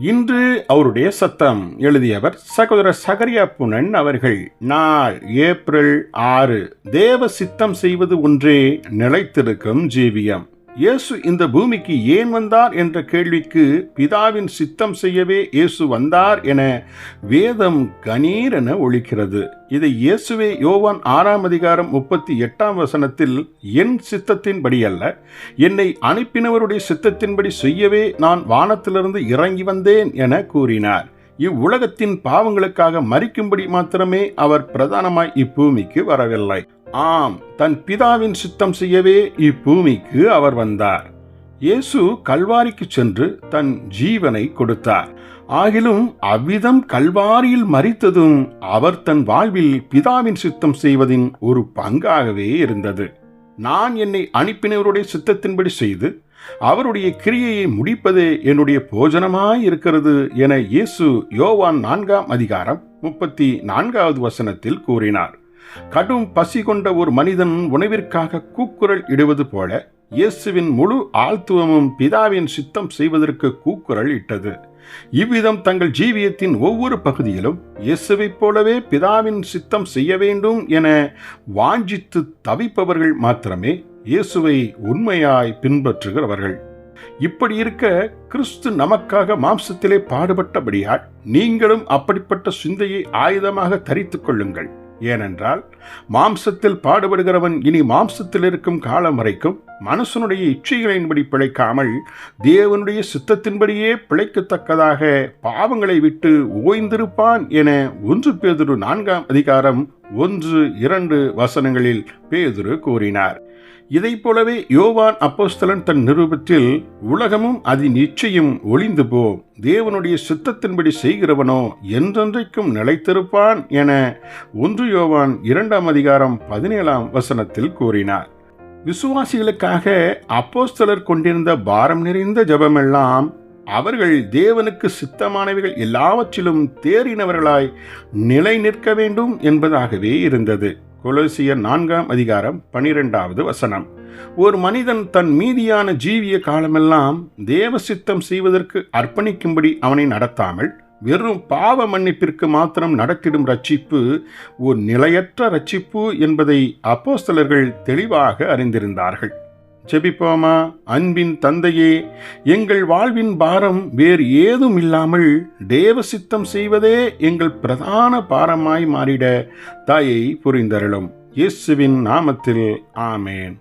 இன்று அவருடைய சத்தம். எழுதியவர் சகோதர சகரியா புனன் அவர்கள் நாள் ஏப்ரல் ஆறு. தேவ சித்தம் செய்வது ஒன்றே நிலைத்திருக்கும் ஜீவியம். இயேசு இந்த பூமிக்கு ஏன் வந்தார் என்ற கேள்விக்கு பிதாவின் சித்தம் செய்யவே இயேசு வந்தார் என வேதம் கணீரென ஒழிக்கிறது. இதை இயேசுவே யோவான் ஆறாம் அதிகாரம் முப்பத்தி எட்டாம் வசனத்தில் என் சித்தத்தின்படி அல்ல என்னை அனுப்பினவருடைய சித்தத்தின்படி செய்யவே நான் வானத்திலிருந்து இறங்கி வந்தேன் என கூறினார். இவ்வுலகத்தின் பாவங்களுக்காக மறிக்கும்படி மாத்திரமே அவர் பிரதானமாய் இப்பூமிக்கு வரவில்லை. ஆம் தன் பிதாவின் சித்தம் செய்யவே இப்பூமிக்கு அவர் வந்தார். இயேசு கல்வாரிக்கு சென்று தன் ஜீவனை கொடுத்தார். ஆகிலும் அவ்விதம் கல்வாரியில் மறித்ததும் அவர் தன் வாழ்வில் பிதாவின் சித்தம் செய்வதின் ஒரு பங்காகவே இருந்தது. நான் என்னை அனுப்பினவருடைய சித்தத்தின்படி செய்து அவருடைய கிரியையை முடிப்பதே என்னுடைய போஜனமாய் இருக்கிறது என இயேசு யோவான் நான்காம் அதிகாரம் முப்பத்தி நான்காவது வசனத்தில் கூறினார். கடும் பசி கொண்ட ஒரு மனிதன் உணவிற்காக கூக்குரல் இடுவது போல இயேசுவின் முழு ஆழ்த்துவமும் பிதாவின் சித்தம் செய்வதற்கு கூக்குரல் இட்டது. இவ்விதம் தங்கள் ஜீவியத்தின் ஒவ்வொரு பகுதியிலும் இயேசுவைப் போலவே பிதாவின் சித்தம் செய்ய வேண்டும் என வாஞ்சித்து தவிப்பவர்கள் மாத்திரமே இயேசுவை உண்மையாய் பின்பற்றுகிறவர்கள். இப்படி இருக்க கிறிஸ்து நமக்காக மாம்சத்திலே பாடுபட்டபடியால் நீங்களும் அப்படிப்பட்ட சிந்தையை ஆயுதமாக தரித்துக் கொள்ளுங்கள். ஏனென்றால் மாம்சத்தில் பாடுபடுகிறவன் இனி மாம்சத்தில் இருக்கும் காலம் வரைக்கும் மனுஷனுடைய இச்சைகளின்படி பிழைக்காமல் தேவனுடைய சித்தத்தின்படியே பிழைக்கத்தக்கதாக பாவங்களை விட்டு ஓய்ந்திருப்பான் என ஒன்று பேதுரு நான்காம் அதிகாரம் ஒன்று இரண்டு வசனங்களில் பேதுரு கூறினார். இதைப் போலவே யோவான் அப்போஸ்தலன் தன் நிரூபத்தில் உலகமும் அதன் இச்சையும் ஒளிந்து போ தேவனுடைய சித்தத்தின்படி செய்கிறவனோ என்றென்றைக்கும் நிலைத்திருப்பான் என ஒன்று யோவான் இரண்டாம் அதிகாரம் பதினேழாம் வசனத்தில் கூறினார். விசுவாசிகளுக்காக அப்போஸ்தலர் கொண்டிருந்த பாரம் நிறைந்த ஜபமெல்லாம் அவர்கள் தேவனுக்கு சித்தமானவைகள் எல்லாவற்றிலும் தேறினவர்களாய் நிலை நிற்க வேண்டும் என்பதாகவே இருந்தது. கொலோசியர் நான்காம் அதிகாரம் பனிரெண்டாவது வசனம். ஒரு மனிதன் தன் மீதியான ஜீவிய காலமெல்லாம் தேவ சித்தம் செய்வதற்கு அர்ப்பணிக்கும்படி அவனை நடத்தாமல் வெறும் பாவ மன்னிப்பிற்கு மாத்திரம் நடத்திடும் ரட்சிப்பு ஒரு நிலையற்ற ரட்சிப்பு என்பதை அப்போஸ்தலர்கள் தெளிவாக அறிந்திருந்தார்கள். ஜெபிப்போமா அன்பின் தந்தையே எங்கள் வாழ்வின் பாரம் வேறு ஏதும் இல்லாமல் தேவ சித்தம் செய்வதே எங்கள் பிரதான பாரமாய் மாறிட தாயை புரிந்தருளும். இயேசுவின் நாமத்தில் ஆமேன்.